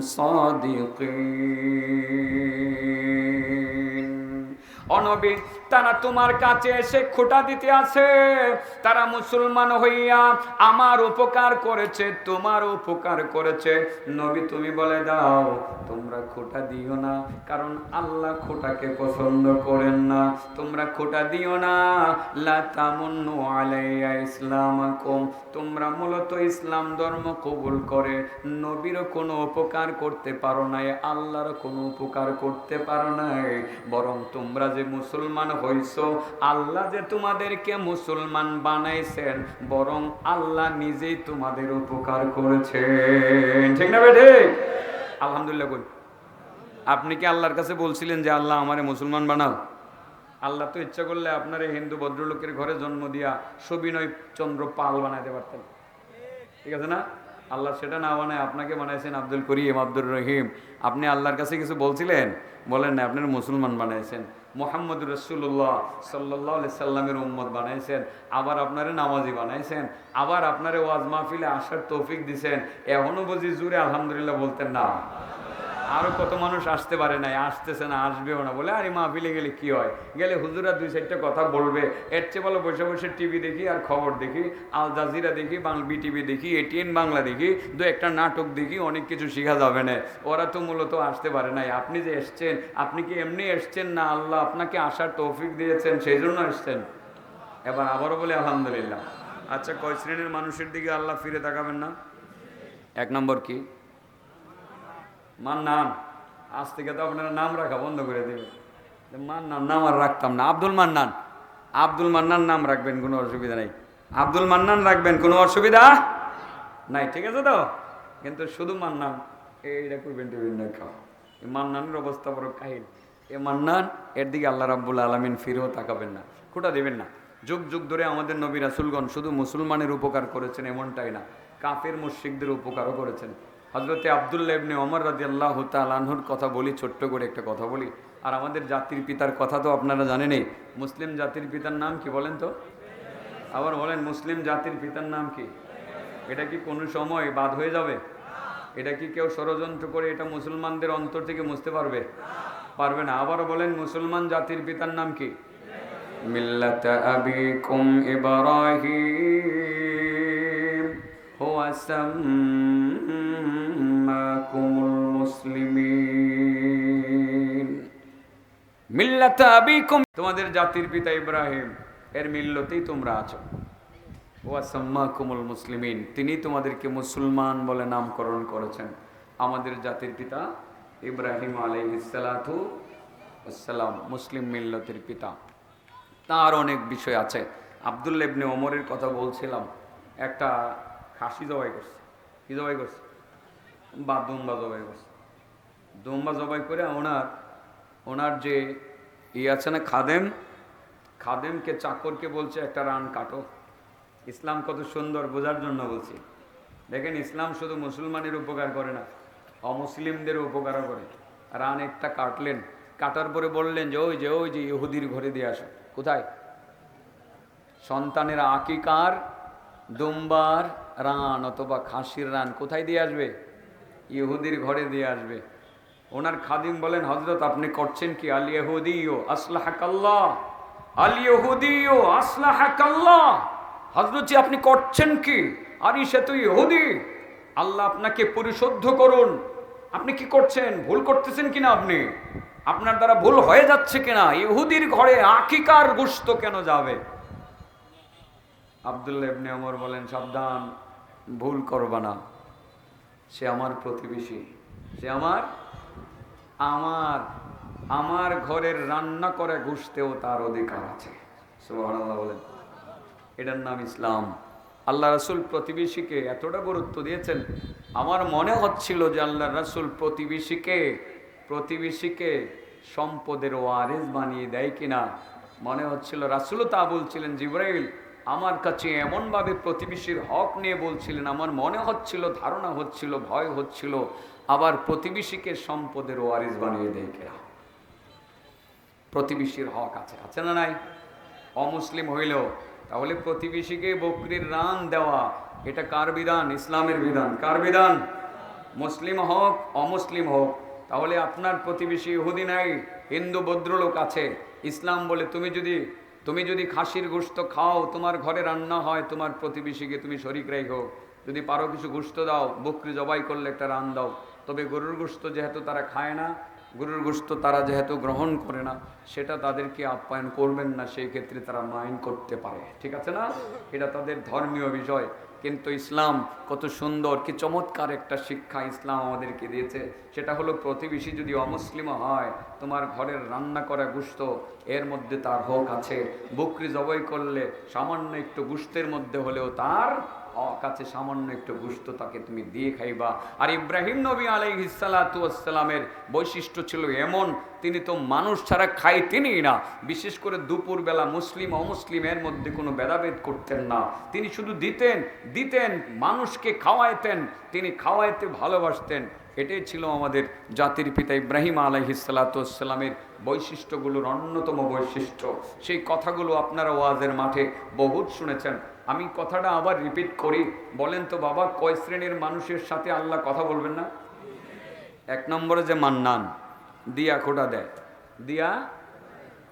صادقين অনবী তারা তোমার কাছে এসে খোটা দিতে আছে। তারা মুসলমান হইয়া আমার উপকার করেছে, তোমার উপকার করেছে। নবী তুমি বলে দাও, তোমরা খোটা দিও না, কারণ আল্লাহ খোটাকে পছন্দ করেন না। তোমরা খোটা দিও না। লা তামুন্নু আলাইয়া ইসলামাকুম। তোমরা মূলত ইসলাম ধর্ম কবুল করে। নবীর কোনো উপকার করতে পারো নাই আল্লাহর কোনো উপকার করতে পারো নাই। বরং তোমরা যে মুসলমান হইছো। আল্লাহ যে তোমাদেরকে মুসলমান বানাইছেন, বরং আল্লাহ নিজেই তোমাদের উপকার করেছেন। ঠিক না বেঠে? আলহামদুলিল্লাহ কই। আপনি কি আল্লাহর কাছে বলছিলেন যে আল্লাহ আমারে মুসলমান বানাও? আল্লাহ তো ইচ্ছা করলে আপনার এই হিন্দু ভদ্রলোকের ঘরে জন্ম দিয়া সবিনয় চন্দ্র পাল বানাইতে পারতেন। ঠিক আছে না? আল্লাহ সেটা না বানায় আপনাকে বানাইছেন আব্দুল করিম আব্দুর রহিম। আপনি আল্লাহর কাছে কিছু বলছিলেন? বলেন না আপনার মুসলমান বানাইছেন। মোহাম্মদ রসুল্লাহ সাল্লাহ সাল্লামের উম্মত বানাইছেন, আবার আপনারে নামাজি বানাইছেন, আবার আপনারে ওয়াজ মাহফিলে আসার তৌফিক দিছেন, এখনও বুঝি জুড়ে আলহামদুলিল্লাহ বলতেন না। আরও কত মানুষ আসতে পারে নাই, আসতেছে না, আসবেও না। বলে, আরে মাহফিলে গেলে কি হয়? গেলে হুজুরা দুই চারটা কথা বলবে। এর চেয়ে বলো বসে বসে টিভি দেখি আর খবর দেখি, আল জাজিরা দেখি বাংলা বিটিভি দেখি, এটিএন বাংলা দেখি, দু একটা নাটক দেখি, অনেক কিছু শেখা যাবে না। ওরা তো মূলত আসতে পারে নাই। আপনি যে এসছেন, আপনি কি এমনি এসছেন না? আল্লাহ আপনাকে আসার তৌফিক দিয়েছেন সেই জন্য এসছেন। এবার আবারও বলে, আলহামদুলিল্লাহ। আচ্ছা কয় শ্রেণির মানুষের দিকে আল্লাহ ফিরে তাকাবেন না? এক নম্বর কি? মান্নান, আজ থেকে তো আপনারা নাম রাখা বন্ধ করে দেবেন। মান্নান নাম আর রাখতাম না। আব্দুল মান্নান আব্দুল মান্নান নাম রাখবেন, কোনো অসুবিধা নেই। আব্দুল মান্নান রাখবেন, কোনো অসুবিধা নাই, ঠিক আছে তো? কিন্তু শুধু মান্নান, এইটা করবেন না খাও এই মান্নানের অবস্থা বড় কাহিল। এ মান্নান, এর দিকে আল্লাহ রাব্বুল আলমিন ফিরেও তাকাবেন না, খোটা দেবেন না। যুগ যুগ ধরে আমাদের নবী রাসুলগণ শুধু মুসলমানের উপকার করেছেন, এমনটাই না। কাফের মুশিকদের উপকারও করেছেন। হজরতে আবদুল্লাহ ইবনে অমর রাজি আল্লাহ তালাহুর কথা বলি, ছোট্ট করে একটা কথা বলি। আর আমাদের জাতির পিতার কথা তো আপনারা জানেনই মুসলিম জাতির পিতার নাম কি বলেন তো? আবার বলেন, মুসলিম জাতির পিতার নাম কি? এটা কি কোনো সময় বাদ হয়ে যাবে? এটা কি কেউ ষড়যন্ত্র করে এটা মুসলমানদের অন্তর থেকে মুছতে পারবে? পারবে না। আবার বলেন, মুসলমান জাতির পিতার নাম কি? মিল্লাত তোমাদের জাতির পিতা ইব্রাহিম, এর মিল্লতেই তোমরা আছো। ওয়াসাম্মা কুমুল মুসলিমিন। তিনি তোমাদেরকে মুসলমান বলে নামকরণ করেছেন। আমাদের জাতির পিতা ইব্রাহিম আলাইহিসালাতু আসসালাম মুসলিম মিল্লতের পিতা। তার অনেক বিষয় আছে। আবদুল্লা ইবনে ওমরের কথা বলছিলাম। একটা খাসি জবাই করছে। কি জবাই করছে? বা দুম্বা জবাই করছে। দুম্বা জবাই করে ওনার ওনার যে ই আছে না, খাদেম, খাদেমকে, চাকরকে বলছে, একটা রান কাটো। ইসলাম কত সুন্দর, বোঝার জন্য বলছি। দেখেন, ইসলাম শুধু মুসলমানের উপকার করে না অমুসলিমদের উপকারও করে। রান একটা কাটলেন, কাটার পরে বললেন যে, ওই যে ওই যে, ইহুদির ঘরে দিয়ে আসো। কোথায়? সন্তানের আকিকার দুম্বার রান অথবা খাসির রান কোথায় দিয়ে আসবে? ইহুদির ঘরে দিয়ে আসবে। ওনার খাদিম বলেন হজরত আপনি করছেন কি? আল ইহুদিও আসলাহাকাল্লাহ। আল ইহুদিও আসলাহাকাল্লাহ। হজরতজি আপনি করছেন কি? আরে সে তো ইহুদি। আল্লাহ আপনাকে পরিশুদ্ধ করুন। আপনি কি করছেন? ভুল করতেছেন কিনা আপনি? আপনার দ্বারা ভুল হয়ে যাচ্ছে কিনা? ইহুদির ঘরে আকিকার গুস্ত কেন যাবে? আবদুল্লাহ ইবনে বলেন, সাবধান, ভুল করবা না। সে আমার প্রতিবেশী। সে আমার আমার আমার ঘরের রান্না করে ঘুষতেও তার অধিকার আছে। বলেন। এটার নাম ইসলাম। আল্লাহ রাসুল প্রতিবেশীকে এতটা গুরুত্ব দিয়েছেন। আমার মনে হচ্ছিল যে আল্লাহ রাসুল প্রতিবেশীকে প্রতিবেশীকে সম্পদের ওয়ারেস বানিয়ে দেয় কিনা। মনে হচ্ছিল রাসুলও তা বলছিলেন, জিব্রাইল আমার কাছে এমনভাবে প্রতিবেশীর হক নিয়ে বলছিলেন, আমার মনে হচ্ছিল, ধারণা হচ্ছিল, ভয় হচ্ছিল, আবার প্রতিবেশীকে সম্পদের ওয়ারিস বানিয়ে দেয় কিনা প্রতিবেশীর হক আছে আছে না নাই? অমুসলিম হইলেও, তাহলে প্রতিবেশীকে বকরির রান দেওয়া, এটা কার বিধান? ইসলামের বিধান। কার বিধান? মুসলিম হোক, অমুসলিম হোক। তাহলে আপনার প্রতিবেশী ইহুদি নাই, হিন্দু, ভদ্রলোক আছে, ইসলাম বলে তুমি যদি তুমি যদি খাসির গোস্ত খাও, তোমার ঘরে রান্না হয়, তোমার প্রতিবেশীকে তুমি শরিক রেখো। যদি পারো কিছু গোস্ত দাও, বকরি জবাই করলে একটা রান দাও। তবে গরুর গোস্ত যেহেতু তারা খায় না, গরুর গোস্ত তারা যেহেতু গ্রহণ করে না, সেটা তাদেরকে আপ্যায়ন করবেন না, সেই ক্ষেত্রে তারা মাইন করতে পারে। ঠিক আছে না? এটা তাদের ধর্মীয় বিষয়। কিন্তু ইসলাম কত সুন্দর, কি চমৎকার একটা শিক্ষা ইসলাম আমাদেরকে দিয়েছে। সেটা হলো প্রতিবেশী যদি অমুসলিম হয়, তোমার ঘরের রান্না করা গুস্ত, এর মধ্যে তার হক আছে। বকরি জবাই করলে সামান্য একটু গুস্তের মধ্যে হলেও তার হক আছে, সামান্য একটু গুস্ত তাকে তুমি দিয়ে খাইবা। আর ইব্রাহিম নবী আলাইহিসালামের বৈশিষ্ট্য ছিল এমন, তিনি তো মানুষ ছাড়া খাইতেনই না। বিশেষ করে দুপুরবেলা মুসলিম অমুসলিমের মধ্যে কোনো ভেদাভেদ করতেন না। তিনি শুধু দিতেন দিতেন, মানুষকে খাওয়াইতেন, তিনি খাওয়াইতে ভালোবাসতেন। এটাই ছিল আমাদের জাতির পিতা ইব্রাহিম আলহিসাল্লামের বৈশিষ্ট্যগুলোর অন্যতম বৈশিষ্ট্য। সেই কথাগুলো আপনারা ওয়াজের মাঠে বহুত শুনেছেন। আমি কথাটা আবার রিপিট করি। বলেন তো বাবা, কয় শ্রেণির মানুষের সাথে আল্লাহ কথা বলবেন না? এক নম্বরে যে মান্নান, দিয়া খোটা দেয় দিয়া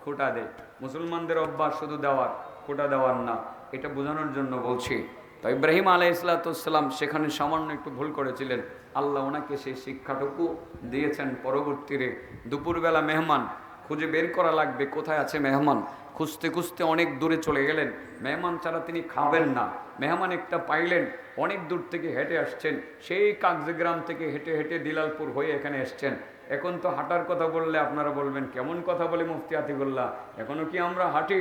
খোটা দেয় মুসলমানদের অভ্যাস শুধু দেওয়ার, খোটা দেওয়ার না, এটা বোঝানোর জন্য বলছি। তো ইব্রাহিম আলাই ইসলাতাম সেখানে সামান্য একটু ভুল করেছিলেন। আল্লাহ ওনাকে সেই শিক্ষাটুকু দিয়েছেন। পরবর্তীতে দুপুরবেলা মেহমান, খুঁজে বের করা লাগবে, কোথায় আছে মেহমান? খুঁজতে খুঁজতে অনেক দূরে চলে গেলেন। মেহমান ছাড়া তিনি খাবেন না। মেহমান একটা পাইলেন, অনেক দূর থেকে হেঁটে আসছেন। সেই কাগজগ্রাম থেকে হেঁটে হেঁটে দিলালপুর হয়ে এখানে এসছেন। এখন তো হাঁটার কথা বললে আপনারা বলবেন, কেমন কথা বলে মুফতি আতিকুল্লাহ? এখনও কি আমরা হাঁটি?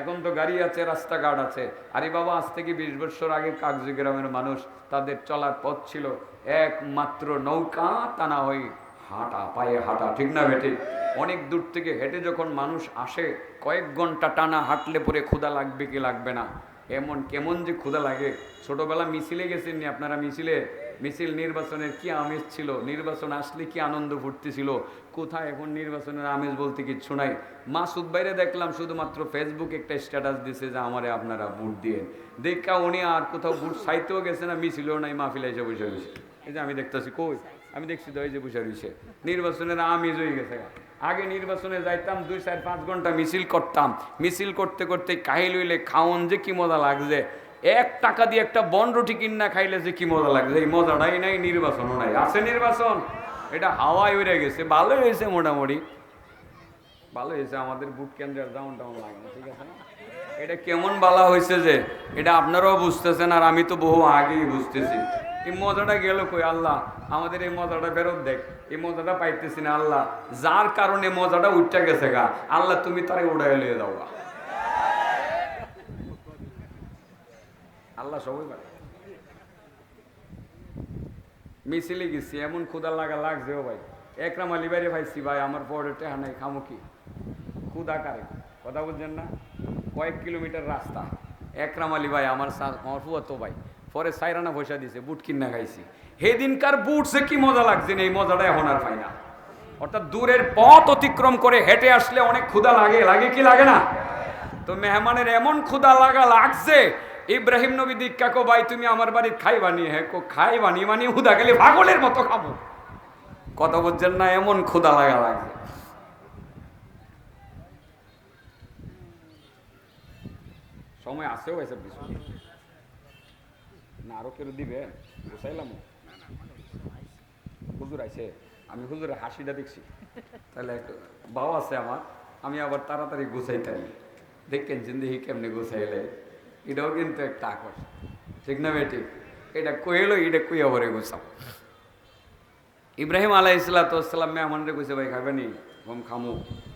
এখন তো গাড়ি আছে, রাস্তাঘাট আছে। আরে বাবা, আজ থেকে বিশ বছর আগে কাগজি গ্রামের মানুষ তাদের চলার পথ ছিল একমাত্র নৌকা টানা হয়ে হাঁটা, পায়ে হাঁটা, ঠিক না বেটে? অনেক দূর থেকে হেঁটে যখন মানুষ আসে, কয়েক ঘণ্টা টানা হাঁটলে পরে ক্ষুধা লাগবে কি লাগবে না? এমন, কেমন যে ক্ষুধা লাগে। ছোটবেলা মিছিলে গেছেননি আপনারা মিছিলে? মিছিল নির্বাচনের কি আমেজ ছিল? নির্বাচন আসলে কি আনন্দ ফুর্তি ছিল? কোথায় এখন নির্বাচনের আমেজ বলতে কিচ্ছু নাই। মাসুদ বাইরে দেখলাম শুধুমাত্র ফেসবুক একটা স্ট্যাটাস দিছে যে আমারে আপনারা ভোট দিয়ে দেখা উনি আর কোথাও ভোট সাইতেও গেছে না, মিছিলও নাই, মাহফিলে এসে বসে রয়েছে। এই যে আমি দেখতেছি, কই? আমি দেখছি তো এই যে বসে রয়েছে। নির্বাচনের আমেজ হয়ে গেছে আগে নির্বাচনে যাইতাম, দুই চার পাঁচ ঘণ্টা মিছিল করতাম। মিছিল করতে করতে কাহিল হইলে খাওন যে কি মজা লাগছে। এক টাকা দিয়ে একটা বন রুটি কিনা খাইলে যে কি মজা লাগছে। এই মজাটাই নাই, নির্বাচনও নাই। আছে নির্বাচন? এটা হাওয়ায় উড়ে গেছে। ভালো হয়েছে মোটামুটি। ভালো হয়েছে, আমাদের বুট কেন্দ্রের ডাউন ডাউন লাগে না, ঠিক আছে এটা কেমন বালা হয়েছে যে, এটা আপনারাও বুঝতেছেন আর আমি তো বহু আগেই বুঝতেছি। এই মজাটা গেল কই, আল্লাহ? আমাদের এই মজাটা ফেরত দেখ। এই মজাটা পাইতেছি না, আল্লাহ। যার কারণে মজাটা উঠতে গেছে গা, আল্লাহ তুমি তারে উড়াই লিয়ে দাও গা। আল্লাহ সবাই পারে। মিছিলে গেছি, এমন ক্ষুদা লাগা লাগছে ও ভাই। একরাম আলী বাইরে ভাইছি ভাই, আমার পরে টেহা নাই, খামো কি? ক্ষুদা কারে? কথা বলছেন না? কয়েক কিলোমিটার রাস্তা। একরাম আলী ভাই, আমার আমার ফুয়াতো ভাই। পরে সাইরানা পয়সা দিছে, বুট কিনা খাইছি। সেদিনকার বুট সে কি মজা লাগছে না, এই মজাটা এখন আর পাই না। অর্থাৎ দূরের পথ অতিক্রম করে হেঁটে আসলে অনেক ক্ষুদা লাগে লাগে কি লাগে না? তো মেহমানের এমন ক্ষুদা লাগা লাগছে, ইব্রাহিম নবী দীক্ষা কো, ভাই, তুমি আমার বাড়ির খাই বানিয়ে হ্যাঁ কো খাই বানিয়ে মানে হুদা গেলে পাগলের মতো খাব। কথা বলছেন না, এমন ক্ষুদা লাগা লাগছে। সময় আসেও এসব কিছু না, আরও কেউ দিবে? বুঝাইলাম। হুজুর আইছে। আমি হুজুরের হাসিটা দেখছি। তাহলে বাবা আছে আমার, আমি আবার তাড়াতাড়ি গুছাইতাম দেখেন জিন্দিগি কেমনি গুছাইলে। এটাও কিন্তু একটা আকর্ষণ। ঠিক না বেটি এটা কইলো, এটা কুইয়া ভরে গুছাও। ইব্রাহিম আলাহ ইসলাতাম মেহমানরে কইছে, ভাই খাবে নি? হোম খামু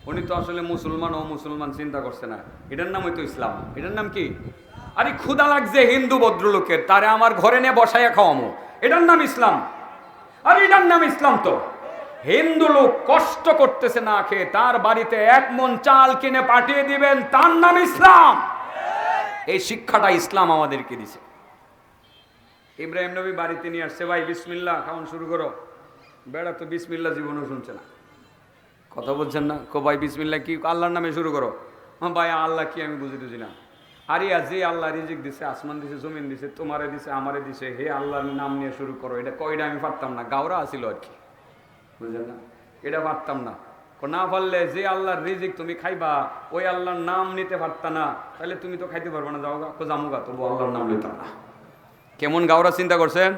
উনি তো আসলে মুসলমান, ও মুসলমান চিন্তা করছে না। এটার নাম হয়তো ইসলাম। এটার নাম কি? আরে ক্ষুদা লাগছে হিন্দু ভদ্রলোকের, তারে আমার ঘরে নিয়ে বসাইয়া খাওয়ামো। এটার নাম ইসলাম। আর এটার নাম ইসলাম তো। হিন্দু লোক কষ্ট করতেছে না খেয়ে, তার বাড়িতে এক মন চাল কিনে পাঠিয়ে দিবেন, তার নাম ইসলাম। এই শিক্ষাটা ইসলাম আমাদেরকে দিছে। ইব্রাহিম নবী বাড়িতে নিয়ে আসছে, ভাই বিসমিল্লা খাওয়ান শুরু করো। বেড়া তো বিসমিল্লা জীবনও শুনছে না। কথা বলছেন না? কো, ভাই বিসমিল্লা কি আল্লাহর নামে শুরু করো? হ্যাঁ ভাই, আল্লাহ কি আমি বুঝে টুঝি না। আরে যে আল্লাহ রিজিক দিছে আসমান দিছে জমিন দিছে তোমারে দিছে আমারে দিছে হে আল্লাহর নাম নিয়ে শুরু করো। এটা কয়টা আমি পারতাম না গাওরা আসিল আর কি। বুঝলেন না? এটা পারতাম না। না পারলে যে আল্লাহর রিজিক তুমি খাইবা ওই আল্লাহর নাম নিতে পারতা না তাহলে তুমি তো খাইতে পারবে না যাও গা কো জামুগা তবু আল্লাহর নাম নিতাম না। কেমন গাওরা চিন্তা করছেন?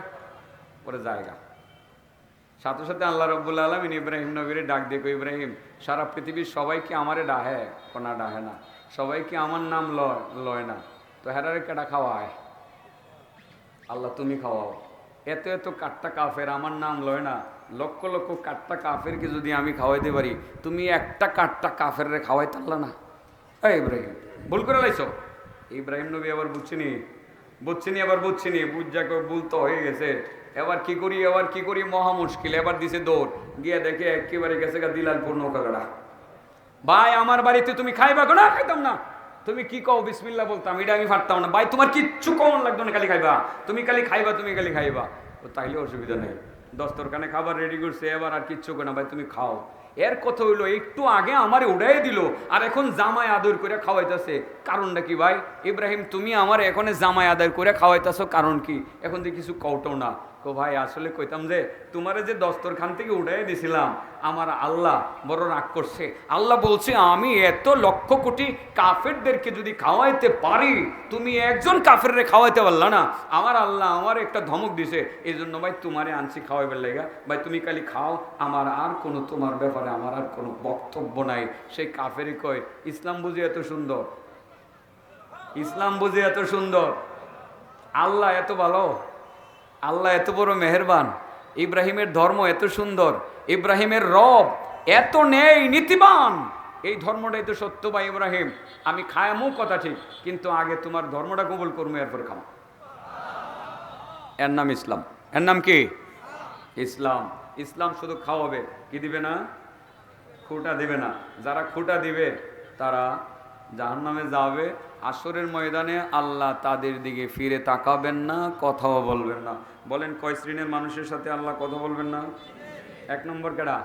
পরে জায়গা। সাথে সাথে আল্লাহ রব্বুল আলমিন ইব্রাহিম নবীরে ডাক কই, ইব্রাহিম সারা পৃথিবীর সবাই কি আমারে ডাহে? কোনা ডাহে না। সবাই কি আমার নাম লয় লয় না? তো হেরারে কেটা খাওয়ায়? আল্লাহ তুমি খাওয়াও। এত এত কাট্টা কাফের, আমার নাম লয় না। লক্ষ লক্ষ কাট্টা কাফেরকে যদি আমি খাওয়াইতে পারি, তুমি একটা কাট্টা কাফের খাওয়াই তারলা না? এই ইব্রাহিম, ভুল করে লাইছো? ইব্রাহিম নবী আবার বুঝছিনি? বুঝছিনি, আবার বুঝছিনি? বুঝ যাকে ভুল তো হয়ে গেছে। এবার কি করি, এবার কি করি? মহা মুশকিল। এবার দিছে দৌড়। গিয়ে দেখে একেবারে গেছে গা দিলালপুর নৌকাগাড়া। ভাই, আমার বাড়িতে তুমি খাইবা না, খাইতাম না। তুমি কি কও, বিসমিল্লাহ বলতাম, এটা আমি পারতাম না। ভাই, তোমার কিচ্ছু কমন লাগতো না খালি খাইবা। তুমি খালি খাইবা, তুমি খালি খাইবা। তো তাইলে অসুবিধা নেই। দস্তরখানে খাবার রেডি করছে, এবার আর কিচ্ছু করে না, ভাই, তুমি খাও। এর কথা হইল, একটু আগে আমার উড়াই দিল, আর এখন জামাই আদর করে খাওয়াইতেছে। কারণটা কি, ভাই? ইব্রাহিম, তুমি আমার এখনে জামাই আদর করে খাওয়াইতেছো, কারণ কি? এখন তো কিছু কৌটো না। কো ভাই, আসলে কইতাম যে, তোমারে যে দস্তরখান থেকে উঠাই দিছিলাম, আমার আল্লাহ বড় রাগ করছে। আল্লাহ বলছে, আমি এত লক্ষ কোটি কাফেরদেরকে যদি খাওয়াইতে পারি, তুমি একজন কাফেররে খাওয়াইতে পারলা না। আমার আল্লাহ আমার একটা ধমক দিছে। এই জন্য ভাই, তোমারে আনছি খাওয়াইবার লেগা। ভাই, তুমি খালি খাও, আমার আর কোনো তোমার ব্যাপারে আমার আর কোনো বক্তব্য নাই। সেই কাফেরই কয়, ইসলাম বুঝি এত সুন্দর? ইসলাম বুঝি এত সুন্দর? আল্লাহ এত ভালো? আল্লাহ এত বড় মেহেরবান। ইব্রাহিমের ধর্ম এত সুন্দর, ইব্রাহিমের রব এত নেই, নীতিবান। এই ধর্মটাই তো সত্য বা ইব্রাহিম। আমি খায়ামও কথা ঠিক, কিন্তু আগে তোমার ধর্মটা কবুল করব এরপর খাও এর নাম ইসলাম। এর নাম কি? ইসলাম। ইসলাম শুধু খাওয়াবে। কি দিবে না? খুঁটা দিবে না। যারা খুঁটা দিবে, তারা জাহান নামে যাবে, আসরের ময়দানে আল্লাহ তাদের দিকে ফিরে তাকাবেন না, কথাও বলবেন না। বলেন, কয় শ্রেণির মানুষের সাথে আল্লাহ কথা বলবেন না? এক নম্বর কেডা?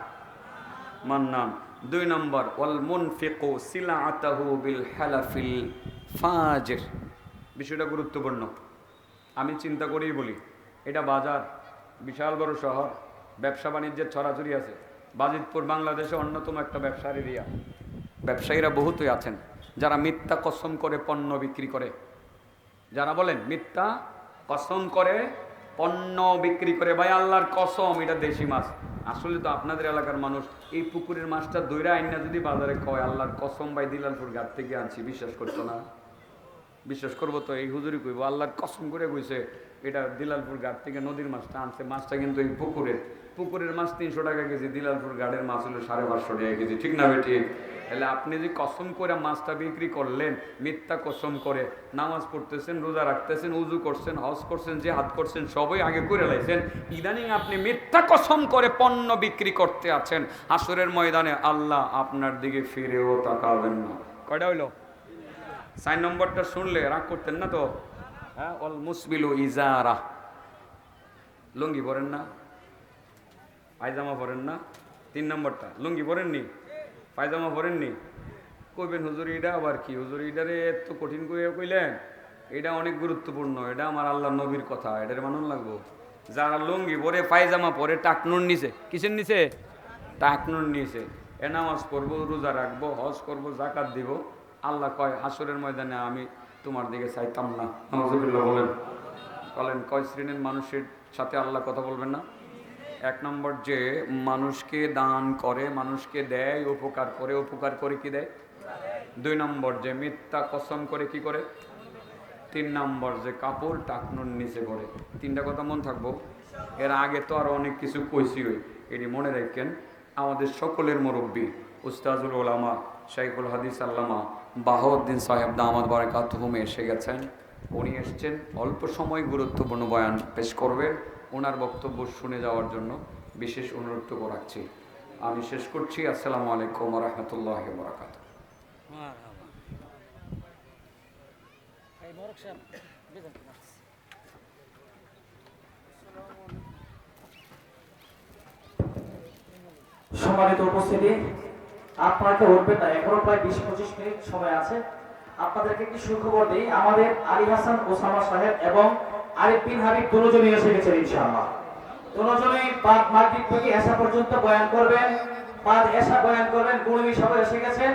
মান্নান দুই নম্বর, ওয়াল মুনফিকু সিলাআতাহু বিল হালাফিল ফাজির। বিষয়টা গুরুত্বপূর্ণ। আমি চিন্তা করেই বলি, এটা বাজার, বিশাল বড় শহর, ব্যবসা বাণিজ্যের ছড়াছড়ি আছে। বাজিতপুর, বাংলাদেশে অন্যতম একটা ব্যবসার এরিয়া। ব্যবসায়ীরা বহুতই আছেন। যারা মিথ্যা কসম করে পণ্য বিক্রি করে। যারা বলেন, মিথ্যা কসম করে পণ্য বিক্রি করে, ভাই আল্লাহর কসম, এটা দেশি মাছ। আসলে তো আপনাদের এলাকার মানুষ এই পুকুরের মাছটা দৈরা আইনা যদি বাজারে কয় আল্লাহর কসম, ভাই দিলালপুর ঘাট থেকে আনছি, বিশ্বাস করতো না। বিশ্বাস করব তো, এই হুজুরি কইব, আল্লাহর কসম করে কইছে, এটা দিলালপুর ঘাট থেকে নদীর মাছটা আনছে। মাছটা কিন্তু এই পুকুরের পুকুরের মাছ তিনশো টাকা কেজি, দিলালপুর ঘাটের মাছ হলো সাড়ে পাঁচশো টাকা কেজি। ঠিক না বেটি? তাহলে আপনি যে কসম করে মাছটা বিক্রি করলেন, মিথ্যা কসম করে, নামাজ পড়তেছেন, রোজা রাখতেছেন, উজু করছেন, হজ করছেন যে হাত করছেন, সবই আগে করে লাইছেন, ইদানিং আপনি মিথ্যা কসম করে পণ্য বিক্রি করতে আছেন। আসরের ময়দানে আল্লাহ আপনার দিকে ফিরেও তাকাবেন না। কয়টা হইল? সাইন নম্বরটা শুনলে রাগ করতেন না তো? হ্যাঁ অল মুসবিলু ইজারা। লুঙ্গি পরেন না? পায়জামা পরেন না? তিন নম্বরটা, লুঙ্গি পরেননি? পায়জামা পরেননি। কইবেন, হুজুর এটা আবার কি? হুজুর এটারে এত কঠিন করে কইলেন এটা অনেক গুরুত্বপূর্ণ এটা আমার আল্লাহ নবীর কথা এটার মানুন লাগবো। যারা লুঙ্গি পরে, পায়জামা পরে টাকনুর নিচে। কিসের নিচে? টাকনুর নিচে। এ নামাজ পড়ব, রোজা রাখব, হজ করব জাকাত দিব। আল্লাহ কয় হাসরের ময়দানে আমি তোমার দিকে চাইতাম না বলেন। বলেন, কয় শ্রেণির মানুষের সাথে আল্লাহ কথা বলবেন না? এক নম্বর যে মানুষকে দান করে, মানুষকে দেয়, উপকার করে উপকার করে কি দেয়? দুই নম্বর যে মিথ্যা কসম করে কি করে? তিন নম্বর যে কাপড় টাকনুর নিচে করে। তিনটা কথা মন থাকব? এর আগে তো আরও অনেক কিছু কইছি হই এটি মনে রাখেন, আমাদের সকলের মুরব্বী, উস্তাজুল ওলামা শাইখুল হাদিস আল্লামা, বাহাউদ্দিন সাহেব দামাদ বারাকাত হুমে এসে গেছেন। উনি এসছেন, অল্প সময় গুরুত্বপূর্ণ বয়ান পেশ করবেন। ওনার বক্তব্য শুনে যাওয়ার জন্য বিশেষ অনুরোধ রাখছি। আমি শেষ করছি। আসসালামু আলাইকুম রহমতুল্লাহ বরাকাত সম্মানিত উপস্থিতি, আপনাকে উঠবে না, এখনও প্রায় বিশ পঁচিশ মিনিট সময় আছে। আপনাদেরকে একটি সুখবর দিই, আমাদের আলী হাসান ওসামা সাহেব এবং আরিফ তিন হাবিব দুজনই এসে গেছেন ইনশাআল্লাহ। দুজনই পাঁচ মাগরিব থেকে এসা পর্যন্ত বয়ান করবেন। পাঁচ এসা বয়ান করবেন, গুণবী সবাই এসে গেছেন।